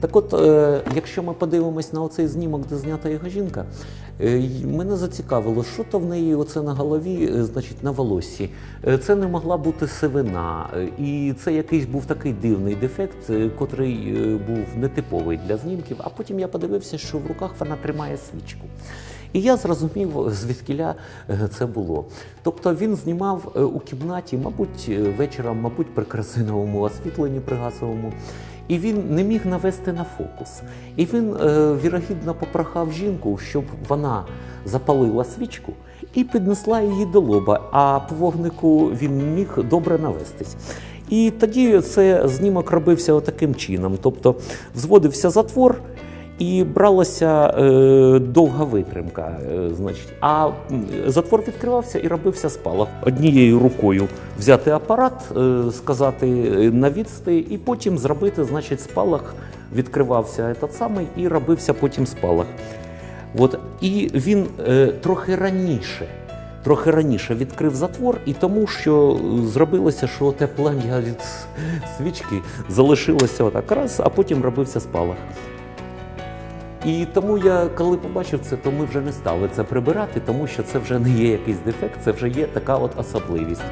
Так от, е, якщо ми подивимось на оцей знімок, де знята його жінка, е, мене зацікавило, що то в неї оце на голові, е, значить, на волоссі. Е, Це не могла бути сивина. І це якийсь був такий дивний дефект, котрий був нетиповий для знімків. А потім я подивився, що в руках вона тримає свічку. І я зрозумів, звідкіля е, це було. Тобто він знімав е, у кімнаті, мабуть, е, вечором, мабуть, при красиновому освітленні при газовому. І він не міг навести на фокус. І він е, вірогідно попрохав жінку, щоб вона запалила свічку і піднесла її до лоба, а по вогнику він міг добре навестись. І тоді це знімок робився отаким чином: тобто взводився затвор. І бралася е, довга витримка, е, значить. А затвор відкривався і робився спалах. Однією рукою взяти апарат, е, сказати е, навісти, і потім зробити, значить, спалах відкривався этот самий і робився потім спалах. От. І він е, трохи раніше. Трохи раніше відкрив затвор, і тому що зробилося, що те плам'я від свічки залишилося отак раз, а потім робився спалах. І тому я, коли побачив це, то ми вже не стали це прибирати, тому що це вже не є якийсь дефект, це вже є така от особливість.